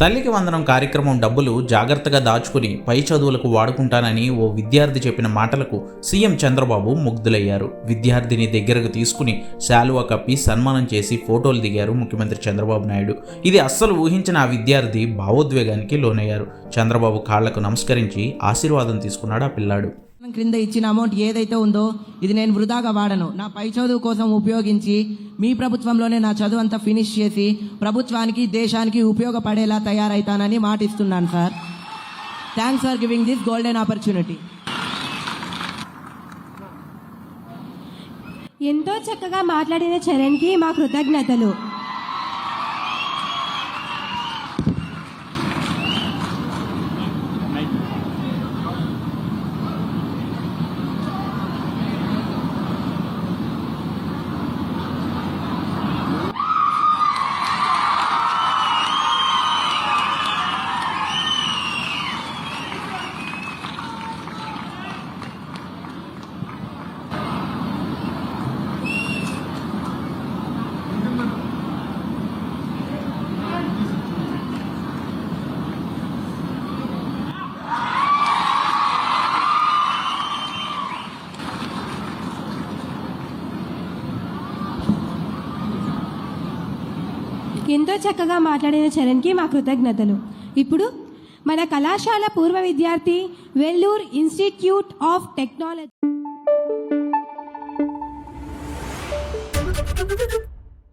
తల్లికి వందనం కార్యక్రమం డబ్బులు జాగ్రత్తగా దాచుకుని పై చదువులకు వాడుకుంటానని ఓ విద్యార్థి చెప్పిన మాటలకు సీఎం చంద్రబాబు ముగ్ధులయ్యారు. విద్యార్థిని దగ్గరకు తీసుకుని శాలువా కప్పి సన్మానం చేసి ఫోటోలు దిగారు ముఖ్యమంత్రి చంద్రబాబు నాయుడు. ఇది అస్సలు ఊహించిన ఆ విద్యార్థి భావోద్వేగానికి లోనయ్యారు. చంద్రబాబు కాళ్ళకు నమస్కరించి ఆశీర్వాదం తీసుకున్నాడు ఆ పిల్లాడు. క్రింద ఇచ్చిన అమౌంట్ ఏదైతే ఉందో ఇది నేను వృధాగా వాడను. నా పై చదువు కోసం ఉపయోగించి మీ ప్రభుత్వంలోనే నా చదువు అంతా ఫినిష్ చేసి ప్రభుత్వానికి దేశానికి ఉపయోగపడేలా తయారైతానని మాటిస్తున్నాను sir thanks for giving this golden opportunity ఎంతో చక్కగా మాట్లాడిన చరణ్కి మా కృతజ్ఞతలు. ఎంతో చక్కగా మాట్లాడిన చరణ్కి మా కృతజ్ఞతలు. ఇప్పుడు మన కళాశాల పూర్వ విద్యార్థి వెల్లూర్ ఇన్స్టిట్యూట్ ఆఫ్ టెక్నాలజీ